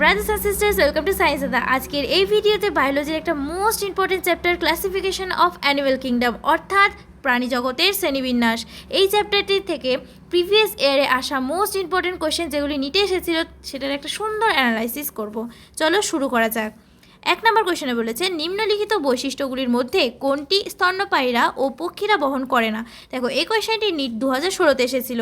Brothers and sisters welcome to science দা আজকের এই ভিডিওতে বায়োলজির একটা most important chapter classification of animal kingdom অর্থাৎ প্রাণী জগতের শ্রেণীবিন্যাস। এই চ্যাপ্টারটি থেকে প্রিভিয়াস ইয়ারে আসা মোস্ট ইম্পর্টেন্ট কোয়েশ্চেন যেগুলি নিতে এসেছিল, সেটার একটা সুন্দর অ্যানালাইসিস করব। চলো শুরু করা যাক। এক নম্বর কোয়েশনে বলেছে, নিম্নলিখিত বৈশিষ্ট্যগুলির মধ্যে কোনটি স্তন্যপায়ীরা ও পক্ষীরা বহন করে না? দেখো, এই কোয়েশনটি নিট দু হাজার ষোলোতে এসেছিল।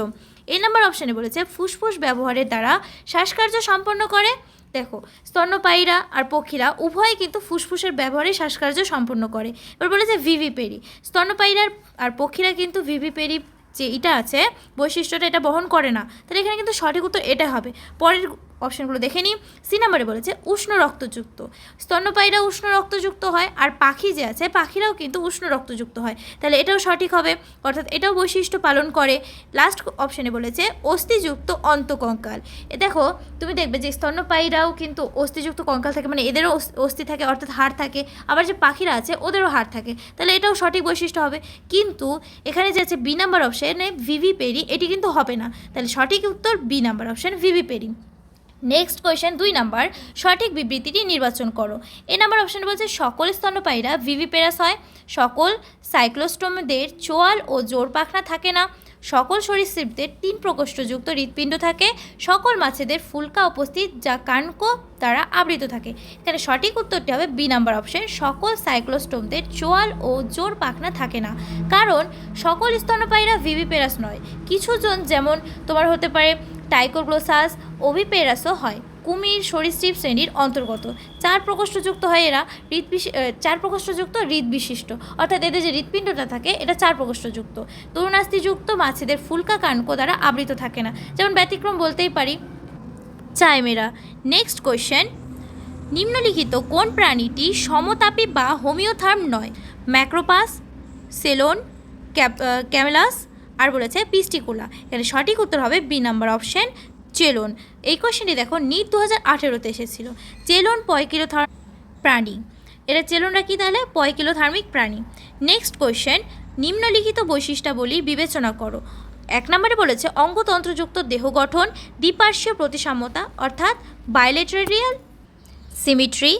এই নম্বর অপশানে বলেছে, ফুসফুস ব্যবহারের দ্বারা শ্বাসকার্য সম্পন্ন করে দেখো, স্তন্যপায়ীরা আর পক্ষীরা উভয়ে কিন্তু ফুসফুসের ব্যবহারে শ্বাসকার্য সম্পন্ন করে। এবার বলেছে ভিভিপেরি। স্তন্যপায়ীরা আর পক্ষীরা কিন্তু ভিভিপেরি যে এটা আছে, বৈশিষ্ট্যটা এটা বহন করে না। তাহলে এখানে কিন্তু সঠিক উত্তর এটা হবে। পরের অপশানগুলো দেখে নিই। সি নাম্বারে বলেছে, উষ্ণ রক্তযুক্ত। স্তন্যপায়ীরা উষ্ণ রক্তযুক্ত হয় আর পাখি যে আছে, পাখিরাও কিন্তু উষ্ণ রক্তযুক্ত হয়। তাহলে এটাও সঠিক হবে, অর্থাৎ এটাও বৈশিষ্ট্য পালন করে। লাস্ট অপশানে বলেছে, অস্থিযুক্ত অন্তকঙ্কাল। এ দেখো, তুমি দেখবে যে স্তন্যপায়ীরাও কিন্তু অস্থিযুক্ত কঙ্কাল থাকে মানে এদেরও অস- অস্থি থাকে, অর্থাৎ হাড় থাকে। আবার যে পাখিরা আছে, ওদেরও হাড় থাকে। তাহলে এটাও সঠিক বৈশিষ্ট্য হবে। কিন্তু এখানে যে আছে বি নাম্বার অপশানে ভিভি পেরি এটি কিন্তু হবে না। তাহলে সঠিক উত্তর B number option VV peri next question দুই নাম্বার সঠিক বিবৃতিটি নির্বাচন করো। এ নাম্বার অপশান বলছে, সকল স্তন্যপায়ীরা ভিভিপেরাস হয়, সকল সাইক্লোস্টোমদের চোয়াল ও জোর পাখনা থাকে না, সকল সরীসৃপদের তিন প্রকোষ্ঠযুক্ত হৃৎপিণ্ড থাকে, সকল মাছেদের ফুলকা উপস্থিত যা কানকো দ্বারা আবৃত থাকে। এখানে সঠিক উত্তরটি হবে বি নাম্বার অপশন সকল সাইক্লোস্টোমদের চোয়াল ও জোর পাখনা থাকে না, কারণ সকল স্তন্যপায়ীরা ভিভিপেরাস নয়। কিছুজন যেমন তোমার হতে পারে টাইকোগ্লোসাস ওভিপেরাসও হয়। কুমির, সরীসৃপ শ্রেণির অন্তর্গত। চার প্রকোষ্ঠযুক্ত হয় এরা হৃদ চার প্রকোষ্ঠযুক্ত হৃদ বিশিষ্ট অর্থাৎ এদের যে হৃৎপিণ্ডটা থাকে, এটা চার প্রকোষ্ঠযুক্ত। তরুণাস্থিযুক্ত মাছেদের ফুলকা কানকো দ্বারা আবৃত থাকে না। যেমন ব্যতিক্রম বলতেই পারি। Chimera next question. নিম্নলিখিত কোন প্রাণীটি সমতাপী বা হোমিওথার্ম নয়? ম্যাক্রোপাস, সেলোন ক্যামেলাস আর বলেছে পিস্টিকুলা এখানে সঠিক উত্তর হবে বি নাম্বার অপশন, চেলন। এই কোয়েশ্চেনটি দেখো, নিট দু হাজার আঠেরোতে এসেছিল। চেলন পয়কিলোথার্ম প্রাণী। এটা চেলনরা কি তাহলে? পয়কিলোথার্মিক প্রাণী। নেক্সট কোয়েশ্চেন নিম্নলিখিত বৈশিষ্ট্যাবলী বিবেচনা করো। এক নম্বরে বলেছে, অঙ্গতন্ত্রযুক্ত দেহ গঠন, দ্বিপার্শ্বীয় প্রতিসাম্যতা, অর্থাৎ বায়োলেটেরিয়াল সিমিট্রি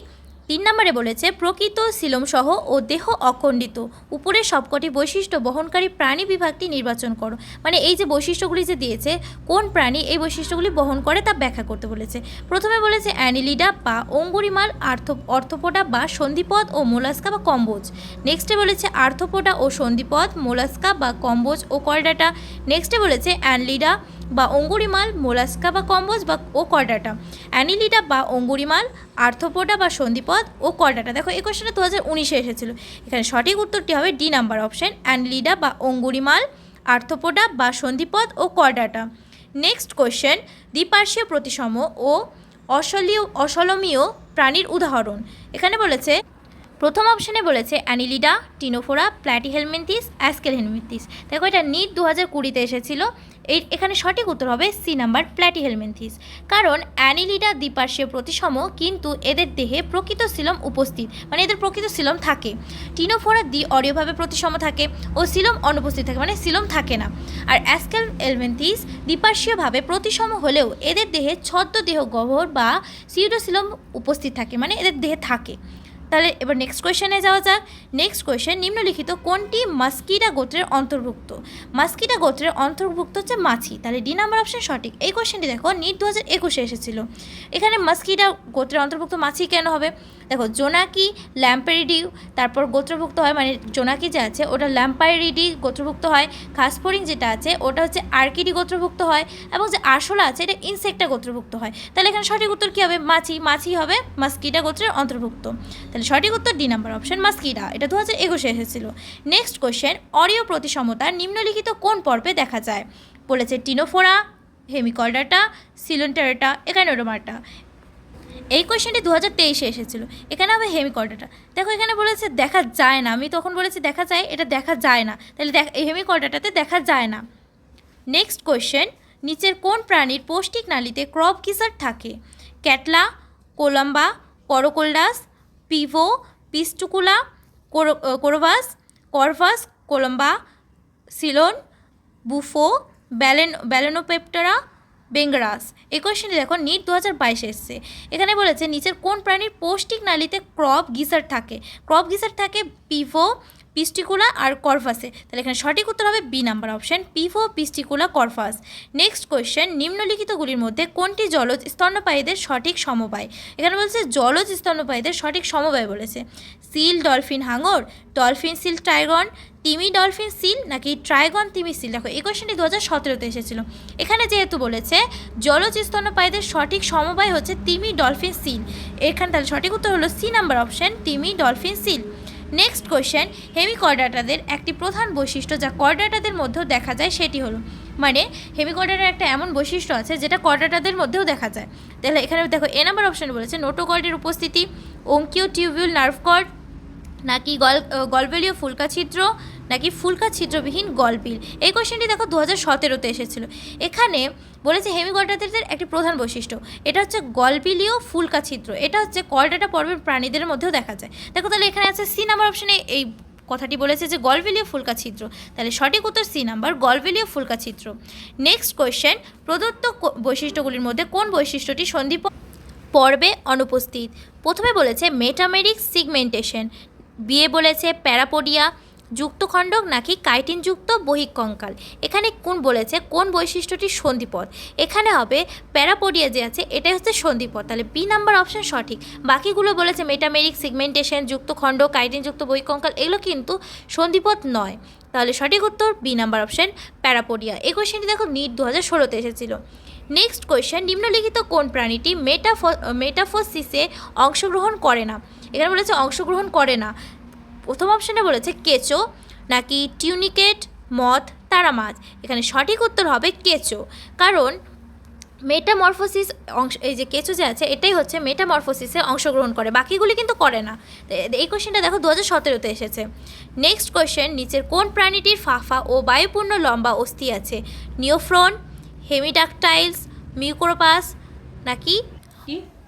তিন নম্বরে বলেছে, প্রকৃত সিলোমসহ ও দেহ অখণ্ডিত। উপরের সবকটি বৈশিষ্ট্য বহনকারী প্রাণী বিভাগটি নির্বাচন করো। মানে এই যে বৈশিষ্ট্যগুলি যে দিয়েছে, কোন প্রাণী এই বৈশিষ্ট্যগুলি বহন করে তা ব্যাখ্যা করতে বলেছে। প্রথমে বলেছে, অ্যানিলিডা বা অঙ্গুরিমাল, আর্থ, অর্থপোডা বা সন্ধিপদ ও মোলাস্কা বা কম্বোজ। নেক্সটে বলেছে, আর্থপোডা ও সন্ধিপদ, মোলাস্কা বা কম্বোজ ও কর্ডাটা নেক্সটে বলেছে, অ্যানলিডা অঙ্গুরিমাল, মোলাস্কা বা কম্বোজ বা ও কর্ডাটা। অ্যানিলিডা বা অঙ্গুরিমাল আর্থপোডা বা সন্ধিপদ ও কর্ডাটা। দেখো, এই কোশ্চেনটা দু হাজার উনিশে এসেছিল। এখানে সঠিক উত্তরটি হবে ডি নাম্বার অপশান, অ্যানিলিডা বা অঙ্গুরিমাল আর্থপোডা বা সন্ধিপদ ও কর্ডাটা। নেক্সট কোয়েশ্চেন দ্বিপার্শ্বীয় প্রতিসম ও অসলীয় অসলমীয় প্রাণীর উদাহরণ। এখানে বলেছে প্রথম অপশনে বলেছে অ্যানিলিডা, টিনোফোরা প্ল্যাটি হেলমেন্থিস অ্যাসকেল অ্যাসকেলহেলমেন্থিস। দেখো, এটা নিট দু হাজার কুড়িতে এসেছিল। এই এখানে সঠিক উত্তর হবে সি নাম্বার প্ল্যাটিহেলমেন্থিস। কারণ অ্যানিলিডা দ্বিপার্শ্বীয় প্রতিসম কিন্তু এদের দেহে প্রকৃত সিলম উপস্থিত মানে এদের প্রকৃত সিলম থাকে। টিনোফোরা দ্বি অরীয়ভাবে প্রতিসম থাকে ও সিলম অনুপস্থিত থাকে মানে সিলম থাকে না। আর অ্যাসকেল এলমেন্থিস দ্বিপার্শ্বীয়ভাবে প্রতিসম হলেও এদের দেহে ছদ্ম দেহ গহ্বর বা সিউডোসিলম উপস্থিত থাকে মানে এদের দেহে থাকে। তাহলে এবার নেক্সট কোয়েশনে যাওয়া যাক। নেক্সট কোয়েশন নিম্নলিখিত কোনটি মাস্কিরা গোত্রের অন্তর্ভুক্ত? মাস্কিরা গোত্রের অন্তর্ভুক্ত হচ্ছে মাছি। তাহলে ডি নাম্বার অপশন সঠিক। এই কোয়েশনটি দেখো নিট দু হাজার একুশে এসেছিল। এখানে মাস্কিরা গোত্রের অন্তর্ভুক্ত মাছি কেন হবে? দেখো, জোনাকি ল্যাম্পেরিডি, তারপর গোত্রভুক্ত হয় মানে জোনাকি যে আছে, ওটা ল্যাম্পাইরিডি গোত্রভুক্ত হয় খাসফোরিং যেটা আছে, ওটা হচ্ছে আর্কিডি গোত্রভুক্ত হয়, এবং যে আরশোলা আছে, এটা ইনসেক্টা গোত্রভুক্ত হয়। তাহলে এখানে সঠিক উত্তর কী হবে? মাছি মাছি হবে মাস্কিটা গোত্রের অন্তর্ভুক্ত। তাহলে সঠিক উত্তর ডি নাম্বার অপশন মাস্কিটা এটা দু হাজার একুশে এসেছিল। নেক্সট কোয়েশ্চেন অরিও প্রতিসমতা নিম্নলিখিত কোন পর্বে দেখা যায়? বলেছে টিনোফোরা, হেমিকলডাটা, সিলোন্টারাটা একানোডোমাটা এই কোয়েশ্চেনটি দু হাজার তেইশে এসেছিল। এখানে হবে হেমিকর্ডাটা দেখো এখানে বলেছে, দেখা যায় না। আমি তখন বলেছি, দেখা যায়? এটা দেখা যায় না। তাহলে দেখ হেমিকর্ডাটাতে দেখা যায় না। নেক্সট কোয়েশ্চেন নিচের কোন প্রাণীর পৌষ্টিক নালীতে ক্রপ কিসার থাকে? ক্যাটলা, কোলাম্বা করোকোল্ডাস পিভো পিস্টুকুলা কোরোভাস, করভাস, কোলম্বা, সিলোন, বুফো, ব্যালেন, ব্যালেনোপেপটারা বেঙ্গরাস এই কোয়েশ্চেনটি দেখো নিট দু হাজার বাইশে এসছে। এখানে বলেছে, নিচের কোন প্রাণীর পৌষ্টিক নালীতে ক্রপ গিসার থাকে? ক্রপ গিসার থাকে পিভো, পিস্টিকুলা আর করফাসে তাহলে এখানে সঠিক উত্তর হবে বি নাম্বার অপশন, পিভো, পিস্টিকুলা করফাস নেক্সট কোয়েশ্চেন নিম্নলিখিতগুলির মধ্যে কোনটি জলজ স্তন্যপায়ীদের সঠিক সমবায়? এখানে বলছে, জলজ স্তন্যপায়ীদের সঠিক সমবায় বলেছে। সিল, ডলফিন হাঙর, ডলফিন সিল ট্রাইগন তিমি ডলফিন সিল নাকি ট্রাইগন তিমি সিল? দেখো, এই কোয়েশ্চেনটি দু হাজার সতেরোতে এসেছিল। এখানে যেহেতু বলেছে, জলজ স্তন্যপায়ীদের সঠিক সমবায় হচ্ছে তিমি ডলফিন সিল। এখানে তাহলে সঠিক উত্তর হলো সি নাম্বার অপশন, তিমি ডলফিন সিল। নেক্সট কোয়েশ্চেন হেমিকর্ডাটাদের একটি প্রধান বৈশিষ্ট্য যা কর্ডাটাদের মধ্যেও দেখা যায় সেটি হলো মানে হেমিকর্ডাটার একটা এমন বৈশিষ্ট্য আছে যেটা কর্ডাটাদের মধ্যেও দেখা যায়। তাহলে এখানে দেখো, এ নাম্বার অপশন বলেছে নোটোকর্ডের উপস্থিতি, অঙ্কীয় টিউবিউল নার্ভ কর্ড নাকি গল গলবেলীয় ফুলকা ছিদ্র নাকি ফুলকা ছিদ্রবিহীন গলবিল এই কোশ্চেনটি দেখো দু হাজার সতেরোতে এসেছিল। এখানে বলেছে হেমিকর্ডাটাদের একটি প্রধান বৈশিষ্ট্য। এটা হচ্ছে গলবিলীয় ফুলকা ছিদ্র। এটা হচ্ছে কর্ডাটা পর্বের প্রাণীদের মধ্যেও দেখা যায়। দেখো তাহলে এখানে আছে সি নাম্বার অপশনে এই কথাটি বলেছে যে গলবিলীয় ফুলকা ছিদ্র। তাহলে সঠিক উত্তর সি নাম্বার গলবিলীয় ফুলকা ছিদ্র। নেক্সট কোয়েশ্চেন প্রদত্ত বৈশিষ্ট্যগুলির মধ্যে কোন বৈশিষ্ট্যটি সন্ধিপ পর্বে অনুপস্থিত? প্রথমে বলেছে মেটামেরিক সিগমেন্টেশন বিয়ে বলেছে প্যারাপোডিয়া। যুক্তখণ্ডক নাকি কাইটিনযুক্ত বহিঃকঙ্কাল? এখানে কোন বলেছে? কোন বৈশিষ্ট্যটি সন্ধিপদ এখানে হবে প্যারাপোডিয়া যে আছে, এটাই হচ্ছে সন্ধিপদ তাহলে বি নাম্বার অপশন সঠিক। বাকিগুলো বলেছে মেটামেরিক সিগমেন্টেশন যুক্তখণ্ড, কাইটিনযুক্ত বহিঃকঙ্কাল, এগুলো কিন্তু সন্ধিপদ নয়। তাহলে সঠিক উত্তর বি নাম্বার অপশন প্যারাপোডিয়া। এই কোয়েশ্চেনটি দেখো নিট দু হাজার ষোলোতে এসেছিল। নেক্সট কোয়েশ্চেন নিম্নলিখিত কোন প্রাণীটি মেটাফো মেটাফোসিসে অংশগ্রহণ করে না? এখানে বলেছে অংশগ্রহণ করে না। প্রথম অপশানে বলেছে কেঁচো, নাকি টিউনিকেট মথ তারা মাছ এখানে সঠিক উত্তর হবে কেঁচো। কারণ মেটামরফোসিস অংশ, এই যে কেঁচো যে আছে, এটাই হচ্ছে মেটামরফোসিসে অংশগ্রহণ করে, বাকিগুলি কিন্তু করে না। এই কোয়েশ্চেনটা দেখো দু হাজার সতেরোতে এসেছে। নেক্সট কোয়েশ্চেন নিচের কোন প্রাণীটির ফাফা ও বায়ুপূর্ণ লম্বা অস্থি আছে? নিওফ্রন, হেমিডাকটাইলস, মিউকোরোপাস, নাকি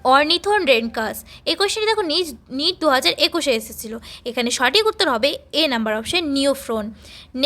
অর্নিথন রেনকাস। এই কোয়েশ্চেনটি দেখো নিজ, নিট দু হাজার একুশে এসেছিল। এখানে সঠিক উত্তর হবে A number option neophron.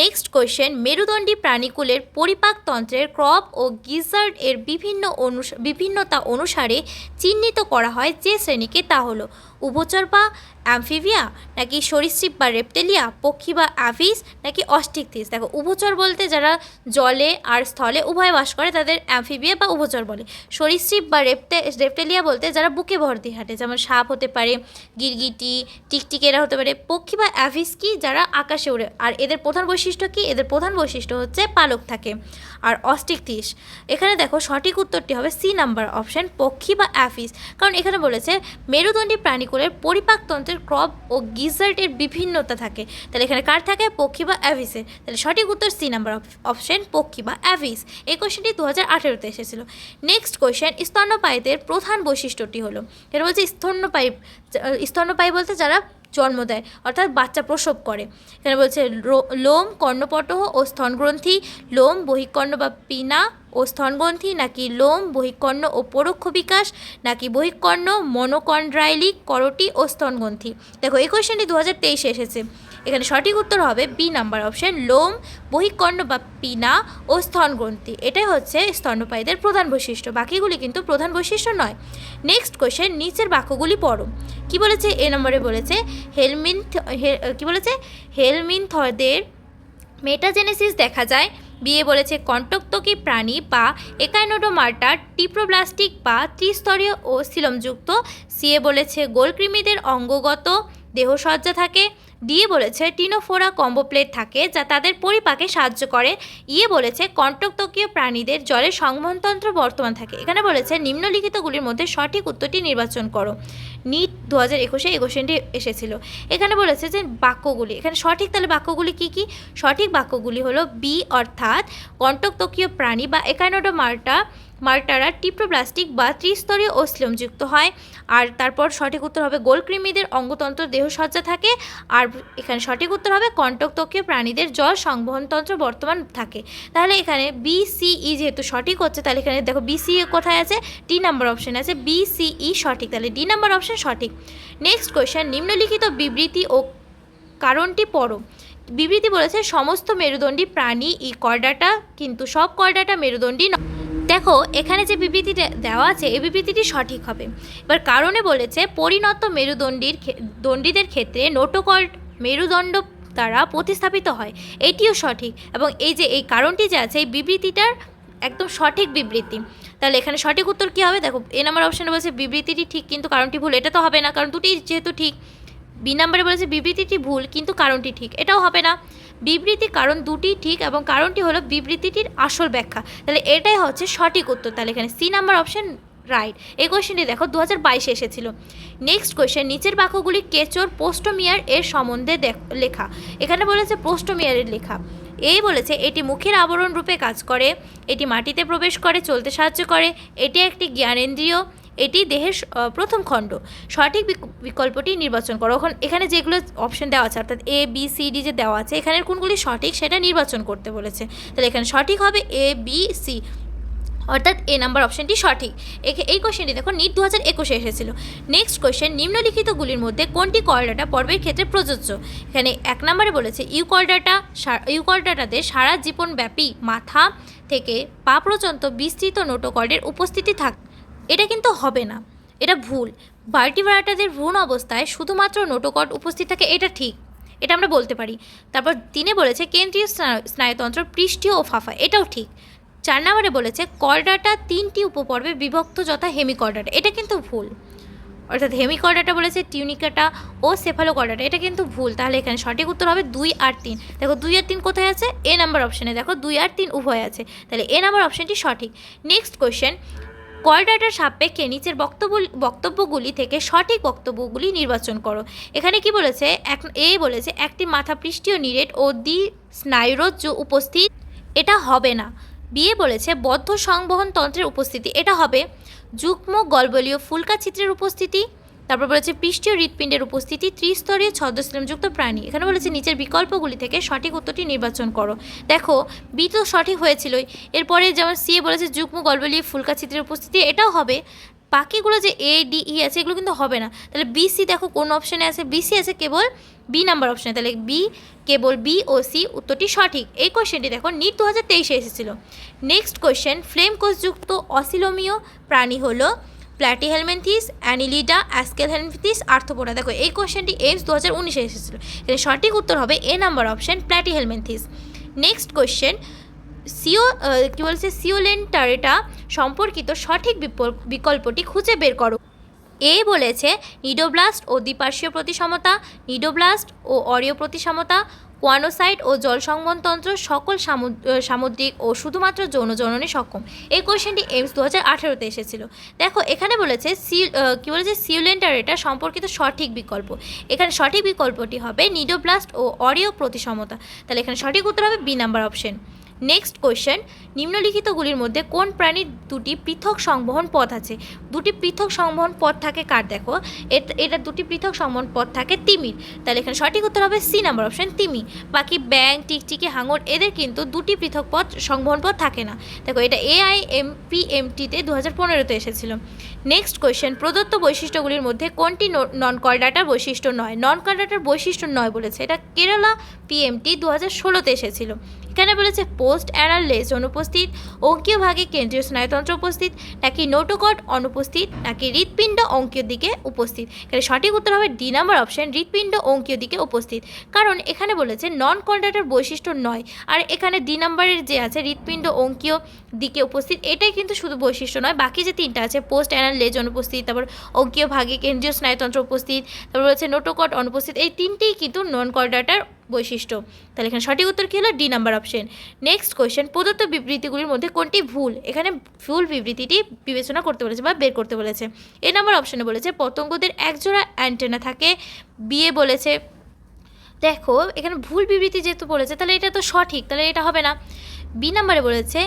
Next question মেরুদণ্ডী প্রাণীকুলের পরিপাকতন্ত্রের ক্রপ ও গিজার্ড এর বিভিন্ন অনুস, বিভিন্নতা অনুসারে চিহ্নিত করা হয় যে শ্রেণীকে তা হলো উভচর বা অ্যামফিভিয়া, নাকি সরীসৃপ বা রেপটেলিয়া, পক্ষী বা অ্যাভিস, নাকি অস্টিকথিস দেখো উভচর বলতে যারা জলে আর স্থলে উভয় বাস করে, তাদের অ্যামফিবিয়া বা উভচর বলে। সরীসৃপ বা রেপটে, রেপটেলিয়া বলতে যারা বুকে ভর দিয়ে হাঁটে, যেমন সাপ হতে পারে, গিরগিটি, টিকটিকেরা হতে পারে, পক্ষী বা অ্যাভিস কি? যারা আকাশে উড়ে। আর এদের প্রধান বৈশিষ্ট্য কি? এদের প্রধান বৈশিষ্ট্য হচ্ছে পালক থাকে। আর অস্টিকথিস এখানে দেখো সঠিক উত্তরটি হবে সি নাম্বার অপশন, পক্ষী বা অ্যাফিস। কারণ এখানে বলেছে, মেরুদণ্ডী প্রাণীকুলের পরিপাকতন্ত্রের ক্রপ ও গিজার্টের বিভিন্নতা থাকে। তাহলে এখানে কার থাকে? পক্ষী বা অ্যাভিসের তাহলে সঠিক উত্তর সি নাম্বার অপশন, পক্ষী বা অ্যাভিস এই কোশ্চেনটি দু হাজার আঠেরোতে এসেছিল। নেক্সট কোয়েশ্চেন স্তন্যপায়ীদের প্রধান বৈশিষ্ট্যটি হলো। এটা বলছে স্তন্যপায়ী স্তন্যপায়ী বলতে যারা জন্ম দেয়, অর্থাৎ বাচ্চা প্রসব করে। এখানে বলছে লোম, কর্ণপটহ ও স্তনগ্রন্থি, লোম, বহিকর্ণ বা পিনা ও স্তনগ্রন্থি, নাকি লোম, বহিকর্ণ ও পরোক্ষ বিকাশ, নাকি বহিকর্ণ মনোকন্ড্রাইলিক করটি ও স্তনগ্রন্থি। দেখো, এই কোয়েশ্চেনটি দু হাজার তেইশে এসেছে। এখানে সঠিক উত্তর হবে বি নাম্বার অপশন, লোম, বহিকর্ণ বা পিনা ও স্তনগ্রন্থি। এটাই হচ্ছে স্তন্যপায়ীদের প্রধান বৈশিষ্ট্য, বাকিগুলি কিন্তু প্রধান বৈশিষ্ট্য নয়। নেক্সট কোয়েশ্চেন নিচের বাক্যগুলি পড়ো। কি বলেছে? এ নম্বরে বলেছে হেলমিন কি বলেছে? হেলমিনথদের মেটাজেনেসিস দেখা যায়। বিয়ে বলেছে কণ্টকতকি প্রাণী বা একাইনোডোমার্টা টিপ্রোব্লাস্টিক বা ত্রিস্তরীয় ও সিলমযুক্ত সিএ বলেছে, গোলকৃমিদের অঙ্গগত দেহসজ্জা থাকে। ডিএ বলেছে টিনোফোরা কম্বো প্লেট থাকে যা তাদের পরিপাকে সাহায্য করে। ইয়ে বলেছে কণ্টকতকীয় প্রাণীদের জলের সংবহনতন্ত্র বর্তমান থাকে। এখানে বলেছে, নিম্নলিখিতগুলির মধ্যে সঠিক উত্তরটি নির্বাচন করো। নিট দু হাজার একুশে এই কোশ্চেনটি এসেছিল। এখানে বলেছে যে বাক্যগুলি, এখানে সঠিক তাহলে বাক্যগুলি কি কি? সঠিক বাক্যগুলি হলো বি অর্থাৎ কণ্টকতকীয় প্রাণী বা একাইনোডোমার্টা মার্টারা টিপ্রোপ্লাস্টিক বা ত্রিস্তরীয় অশ্লিমযুক্ত হয়। আর তারপর সঠিক উত্তর হবে গোলকৃমিদের অঙ্গতন্ত্র দেহসজ্জা থাকে। আর এখানে সঠিক উত্তর হবে কণ্টকতকীয় প্রাণীদের জল সংবহনতন্ত্র বর্তমান থাকে। তাহলে এখানে বি সিই যেহেতু সঠিক হচ্ছে, তাহলে এখানে দেখো বিসিই কোথায় আছে? ডি নাম্বার অপশন আছে। বিসিই সঠিক। তাহলে ডি নাম্বার অপশন সঠিক। নেক্সট কোয়েশ্চেন নিম্নলিখিত বিবৃতি ও কারণটি পড়ো। বিবৃতি বলেছে, সমস্ত মেরুদণ্ডী প্রাণী, ই কর্ডাটা কিন্তু সব কর্ডাটা মেরুদণ্ডী দেখো, এখানে যে বিবৃতিটা দেওয়া আছে, এই বিবৃতিটি সঠিক হবে। এবার কারণে বলেছে, পরিণত মেরুদণ্ডীর দণ্ডীদের ক্ষেত্রে নোটোকল্ড মেরুদণ্ড দ্বারা প্রতিস্থাপিত হয়। এটিও সঠিক এবং এই যে, এই কারণটি যে আছে, এই বিবৃতিটার একদম সঠিক বিবৃতি। তাহলে এখানে সঠিক উত্তর কী হবে? দেখো এ নাম্বার অপশানে বলছে বিবৃতিটি ঠিক, কিন্তু কারণটি ভুল। এটা তো হবে না, কারণ দুটি যেহেতু ঠিক। বি নাম্বারে বলেছে বিবৃতিটি ভুল, কিন্তু কারণটি ঠিক। এটাও হবে না। বিবৃতি, কারণ দুটি ঠিক এবং কারণটি হলো বিবৃতিটির আসল ব্যাখ্যা। তাহলে এটাই হচ্ছে সঠিক উত্তর। তাহলে এখানে সি নাম্বার অপশান রাইট এই কোয়েশ্চেনটি দেখো দু হাজার বাইশে এসেছিল। নেক্সট কোয়েশ্চেন নিচের বাক্যগুলি কেচোর পোস্টোমিয়ার এর সম্বন্ধে লেখা। এখানে বলেছে পোস্টোমিয়ারের লেখা। এই বলেছে, এটি মুখের আবরণ রূপে কাজ করে, এটি মাটিতে প্রবেশ করে, চলতে সাহায্য করে, এটি একটি জ্ঞানেন্দ্রীয়, এটি দেহের প্রথম খণ্ড। সঠিক বিক- বিকল্পটি নির্বাচন করো। এখানে যেগুলো অপশন দেওয়া আছে, অর্থাৎ এ বি সি ডি যে দেওয়া আছে, এখানের কোনগুলি সঠিক সেটা নির্বাচন করতে বলেছে। তাহলে এখানে সঠিক হবে এ বি সি অর্থাৎ এ নাম্বার অপশনটি সঠিক। এই কোশ্চেনটি দেখো নিট দু হাজার একুশে এসেছিল। নেক্সট কোশ্চেন নিম্নলিখিতগুলির মধ্যে কোনটি কল ডাটা পর্বের ক্ষেত্রে প্রযোজ্য? এখানে এক নম্বরে বলেছে ইউকল ডাটা ইউকল ডাটাতে সারা জীবনব্যাপী মাথা থেকে পা পর্যন্ত বিস্তৃত নোটোকর্ডের উপস্থিতি থাক এটা কিন্তু হবে না। এটা ভুল। ভার্টিভারাটাদের ভ্রূণ অবস্থায় শুধুমাত্র নোটোকর্ড উপস্থিত থাকে, এটা ঠিক। এটা আমরা বলতে পারি। তারপর তিনে বলেছে, কেন্দ্রীয় স্না- স্নায়ুতন্ত্র পৃষ্ঠীয় ও ফাফা। এটাও ঠিক। চার নম্বরে বলেছে কর্ডাটা তিনটি উপপর্বে বিভক্ত যথা হেমিকর্ডাটা এটা কিন্তু ভুল। অর্থাৎ হেমিকর্ডাটা বলেছে, টিউনিকাটা ও সেফালোকর্ডাটা এটা কিন্তু ভুল। তাহলে এখানে সঠিক উত্তর হবে দুই আর তিন। দেখো, দুই আর তিন কোথায় আছে? এ নাম্বার অপশানে। দেখো, দুই আর তিন উভয় আছে। তাহলে এ নাম্বার অপশানটি সঠিক। নেক্সট কোয়েশ্চেন কর্ডাটার সাপেক্ষে নিচের বক্তব্য, বক্তব্যগুলি থেকে সঠিক বক্তব্যগুলি নির্বাচন করো। এখানে কি বলেছে? এক, এ বলেছে, একটি মাথা পৃষ্ঠীয় নিরেট ও দ্বি স্নায়ুরজ্জ উপস্থিত। এটা হবে না। বিয়ে বলেছে বদ্ধ সংবহন তন্ত্রের উপস্থিতি। এটা হবে যুগ্ম গলবলীয় ফুলকা চিত্রের উপস্থিতি, তারপর বলেছে পৃষ্ঠীয় হৃৎপিণ্ডের উপস্থিতি, ত্রিস্তরীয় ছদ্মশ্লেমযুক্ত প্রাণী। এখানে বলেছে নিচের বিকল্পগুলি থেকে সঠিক উত্তরটি নির্বাচন করো। দেখো, বি তো সঠিক হয়েছিলই। এরপরে যেমন সি বলেছে যুগ্ম গলবলীয় ফুলকা চিত্রের উপস্থিতি, এটাও হবে বাকিগুলো যে এ ডি ই আছে, এগুলো কিন্তু হবে না। তাহলে বিসি দেখো কোন অপশানে আছে? বিসি আছে কেবল বি নাম্বার অপশানে তাহলে বি কেবল বি ও সি উত্তরটি সঠিক। এই কোশ্চেনটি দেখো নিট দু হাজার তেইশে এসেছিল। নেক্সট কোশ্চেন ফ্লেম কোষযুক্ত অসিলোমীয় প্রাণী হলো প্ল্যাটিহেলমেন্থিস অ্যানিলিডা অ্যাসকেলহেলমেন্থিস আর্থোপোডা দেখো, এই কোশ্চেনটি এইমস দু হাজার উনিশে এসেছিল। এর সঠিক উত্তর হবে A number option Platyhelminthes next question CO কী বলছে? সিওলেন্টারেটা সম্পর্কিত সঠিক বিকল্পটি খুঁজে বের করো। এ বলেছে, নিডোব্লাস্ট ও দ্বিপার্শ্বীয় প্রতিসমতা, নিডোব্লাস্ট ও অরীয় প্রতিসমতা, কোয়ানোসাইট ও জল সংবহনতন্ত্র সকল সামুদ- সামুদ্রিক ও শুধুমাত্র যৌন জননে সক্ষম। এই কোয়েশ্চেনটি এইমস দু হাজার আঠেরোতে এসেছিল। দেখো, এখানে বলেছে, সি কী বলেছে? সিউলেন্টারেটা সম্পর্কিত সঠিক বিকল্প। এখানে সঠিক বিকল্পটি হবে নিডোব্লাস্ট ও অরীয় প্রতিসমতা। তাহলে এখানে সঠিক উত্তর হবে B number option. Next question নিম্নলিখিতগুলির মধ্যে কোন প্রাণীর দুটি পৃথক সংবহন পথ আছে? দুটি পৃথক সংবহন পথ থাকে কার দেখো? এট- দুটি পৃথক সংবহন পথ থাকে তিমির। তাহলে এখানে সঠিক উত্তর হবে সি নাম্বার অপশন তিমি। বাকি ব্যাং টিকটিকি হাঙর, এদের কিন্তু দুটি পৃথক পথ সংবহন পথ থাকে না। দেখো, এটা এআই এম পি এম টিতে দু হাজার পনেরোতে এসেছিল। নেক্সট কোয়েশ্চেন প্রদত্ত বৈশিষ্ট্যগুলির মধ্যে কোনটি নন কর্ডাটার বৈশিষ্ট্য নয়? নন কর্ডাটার বৈশিষ্ট্য নয় বলেছে। এটা কেরালা পিএমটি দু হাজার ষোলোতে এসেছিল। এখানে বলেছে পোস্ট অ্যানাল লেজ অনুপস্থিত, অঙ্কীয় ভাগে কেন্দ্রীয় স্নায়ুতন্ত্র উপস্থিত, নাকি নোটোকট অনুপস্থিত, নাকি হৃৎপিণ্ড অঙ্কীয় দিকে উপস্থিত? এখানে সঠিক উত্তর হবে ডি নাম্বার অপশন, হৃৎপিণ্ড অঙ্কীয় দিকে উপস্থিত। কারণ এখানে বলেছে নন কন্ডাক্টর বৈশিষ্ট্য নয়, আর এখানে ডি নাম্বারের যে আছে, হৃৎপিণ্ড অঙ্কীয় দিকে উপস্থিত, এটাই কিন্তু শুধু বৈশিষ্ট্য নয়, বাকি যে তিনটা আছে, পোস্ট অ্যানাল লেজ অনুপস্থিত, তারপর অঙ্কীয় ভাগে কেন্দ্রীয় স্নায়ুতন্ত্র উপস্থিত, তারপর রয়েছে নোটোকট অনুপস্থিত, এই তিনটেই কিন্তু নন কর্ডাটার বৈশিষ্ট্য। তাহলে এখানে সঠিক উত্তর কী হলো? D number option next question প্রদত্ত বিবৃতিগুলির মধ্যে কোনটি ভুল? এখানে ভুল বিবৃতিটি বিবেচনা করতে বলেছে বা বের করতে বলেছে। এ নাম্বার অপশনে বলেছে, পতঙ্গদের একজোড়া অ্যান্টেনা থাকে। বিয়ে বলেছে, দেখো, এখানে ভুল বিবৃতি যেহেতু বলেছে, তাহলে এটা তো সঠিক, তাহলে এটা হবে না। বি নাম্বারে বলেছে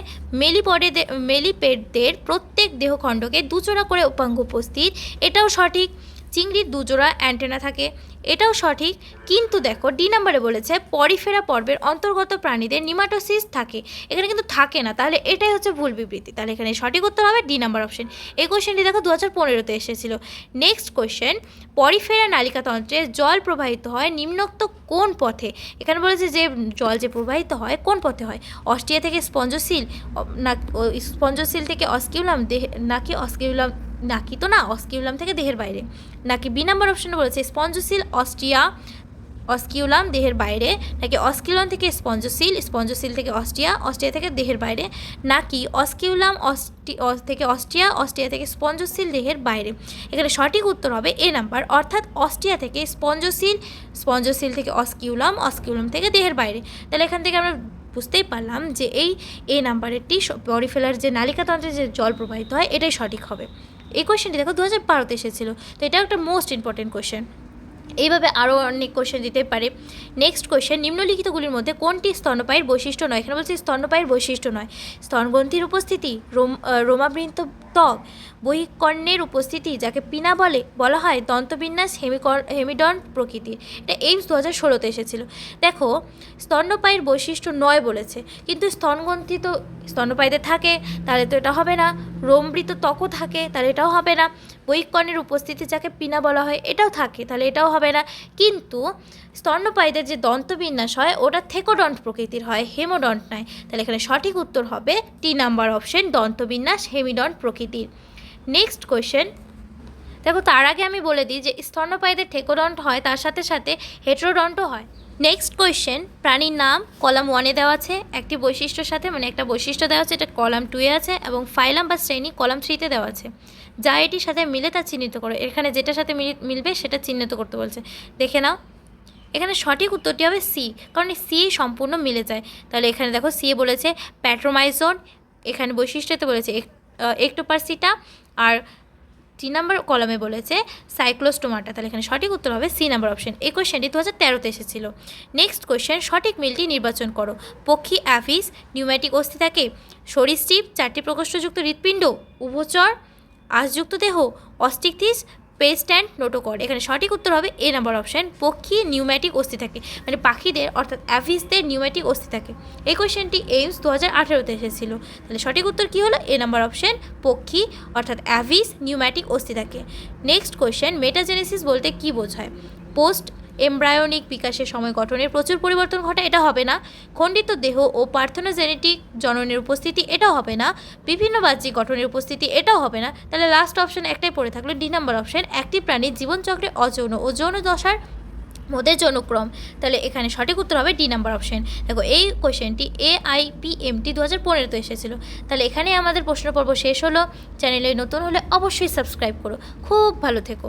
মেলিপডে মেলিপেডদের প্রত্যেক দেহখণ্ডকে দুজোড়া করে উপাঙ্গ উপস্থিত, এটাও সঠিক। চিংড়ির দুজোড়া অ্যান্টেনা থাকে। এটাও সঠিক, কিন্তু দেখো ডি নাম্বারে বলেছে, পরিফেরা পর্বের অন্তর্গত প্রাণীদের নিমাটোসিস থাকে। এখানে কিন্তু থাকে না, তাহলে এটাই হচ্ছে ভুল বিবৃতি। তাহলে এখানে সঠিক উত্তর হবে ডি নাম্বার অপশন এই কোশ্চেনটি দেখো দু হাজার পনেরোতে এসেছিল। নেক্সট কোয়েশ্চেন পরিফেরা নালিকাতন্ত্রে জল প্রবাহিত হয় নিম্নোক্ত কোন পথে? এখানে বলেছে যে জল যে প্রবাহিত হয়, কোন পথে হয়? অস্ট্রিয়া থেকে স্পঞ্জশীল, না স্পঞ্জশীল থেকে অস্কিউলাম দেহ, নাকি অস্কিউলাম নাকি? তো না, অস্কিউলাম থেকে দেহের বাইরে। নাকি বি নাম্বার অপশনে বলেছে, স্পঞ্জশীল অস্ট্রিয়া, অস্কিউলাম দেহের বাইরে। নাকি অস্কিউলাম থেকে স্পঞ্জশীল স্পঞ্জশীল থেকে অস্ট্রিয়া অস্ট্রিয়া থেকে দেহের বাইরে। নাকি অস্কিউলাম অস্টি অস- থেকে অস্ট্রিয়া অস্ট্রিয়া থেকে স্পঞ্জশীল দেহের বাইরে। এখানে সঠিক উত্তর হবে এ নাম্বার। অর্থাৎ অস্ট্রিয়া থেকে স্পঞ্জশীল স্পঞ্জশীল থেকে অস্কিউলাম অস্কিউলাম থেকে দেহের বাইরে। তাহলে এখান থেকে আমরা বুঝতেই পারলাম যে এই এ নাম্বারেরটি পরিফেলার যে নালিকাতন্ত্রে যে জল প্রবাহিত হয়, এটাই সঠিক হবে। এই কোয়েশ্চেনটি দেখো দু হাজার বারোতে এসেছিল, তো এটাও একটা মোস্ট ইম্পর্টেন্ট কোয়েশ্চেন এইভাবে আরও অনেক কোয়েশ্চেন দিতে পারে। নেক্সট কোশ্চেন নিম্নলিখিতগুলির মধ্যে কোনটি স্তনপায়ের বৈশিষ্ট্য নয়? এখানে বলছি স্তনপায়ের বৈশিষ্ট্য নয়। স্তনগ্রন্থির উপস্থিতি, রোম রোমাবৃন্ত ত্বক বহিকর্ণের উপস্থিতি, যাকে পিনা বলে, বলা হয় দন্তবিন্যাস হেমিকর হেমিডন প্রকৃতির। এটা এইমস দু হাজার ষোলোতে এসেছিল। দেখো, স্তন্যপায়ীর বৈশিষ্ট্য নয় বলেছে, কিন্তু স্তনগ্রন্থি তো স্তন্যপায়ীদের থাকে, তাহলে তো এটা হবে না। রোমবৃত ত্বকও থাকে, তাহলে এটাও হবে না। বহিকর্ণের উপস্থিতি, যাকে পিনা বলা হয়, এটাও থাকে, তাহলে এটাও হবে না। কিন্তু স্তন্যপায়ীদের যে দন্তবিন্যাস হয়, ওটা থেকোডন্ট প্রকৃতির হয়, হেমোডন্ট নয়। তাহলে এখানে সঠিক উত্তর হবে টি নাম্বার অপশন দন্তবিন্যাস, হেমিডন্ট প্রকৃতির। নেক্সট কোয়েশ্চেন দেখো, তার আগে আমি বলে দিই যে স্তন্যপায়ীদের ঠেকোডন্ট হয়, তার সাথে সাথে হেট্রোডন্টও হয়। নেক্সট কোয়েশ্চেন প্রাণীর নাম কলাম ওয়ানে দেওয়া আছে, একটি বৈশিষ্ট্যর সাথে মানে একটা বৈশিষ্ট্য দেওয়া আছে, এটা কলাম টুয়ে আছে, এবং ফাইলাম বা শ্রেণি কলাম থ্রিতে দেওয়া আছে। যা এটির সাথে মিলে তা চিহ্নিত করো। এখানে যেটার সাথে মিলি- মিলবে, সেটা চিহ্নিত করতে বলছে। দেখে নাও। এখানে সঠিক উত্তরটি হবে সি কারণ সি সম্পূর্ণ মিলে যায়। তাহলে এখানে দেখো সি বলেছে প্যাট্রোমাইজন এখানে বৈশিষ্ট্যতে বলেছে একটোপারসিটা আর তিন নম্বর কলমে বলেছে সাইক্লোস্টোমাটা তাহলে এখানে সঠিক উত্তর হবে সি নাম্বার অপশন এই কোয়েশ্চেনটি দু হাজার তেরোতে এসেছিল। নেক্সট কোয়েশ্চেন সঠিক মিলটি নির্বাচন করো। পক্ষী অ্যাফিস নিউম্যাটিক অস্থি থাকে, সরীসৃপ, চারটি প্রকোষ্ঠযুক্ত হৃৎপিণ্ড, উভচর, আঁশযুক্ত দেহ অস্টিকথিস পেস্ট অ্যান্ড নোটোকর এখানে সঠিক উত্তর হবে এ নাম্বার অপশান। পক্ষী নিউম্যাটিক অস্থি থাকে। মানে পাখিদের, অর্থাৎ অ্যাভিসদের নিউম্যাটিক অস্থি থাকে। এই কোয়েশ্চেনটি এইমস দু হাজার আঠেরোতে এসেছিল। তাহলে সঠিক উত্তর কী হলো? এ নাম্বার অপশান, পক্ষী, অর্থাৎ অ্যাভিস নিউম্যাটিক অস্থি থাকে। নেক্সট কোয়েশ্চেন, মেটাজেনেসিস বলতে কী বোঝায়? পোস্ট এমব্রায়োনিক বিকাশের সময় গঠনের প্রচুর পরিবর্তন ঘটে, এটা হবে না। খণ্ডিত দেহ ও পার্থনোজেনেটিক জননের উপস্থিতি, এটাও হবে না। বিভিন্ন বাহ্যিক গঠনের উপস্থিতি, এটাও হবে না। তাহলে লাস্ট অপশন একটাই পড়ে থাকল ডি নাম্বার অপশন একটি প্রাণীর জীবনচক্রে অযৌন ও যৌন দশার মধ্যে যৌনক্রম। তাহলে এখানে সঠিক উত্তর হবে ডি নাম্বার অপশন দেখো, এই কোয়েশ্চেনটি এ আই পি এমটি দু হাজার পনেরোতে এসেছিল। তাহলে এখানেই আমাদের প্রশ্ন পর্ব শেষ হলো। চ্যানেলে নতুন হলে অবশ্যই সাবস্ক্রাইব করো। খুব ভালো থেকো।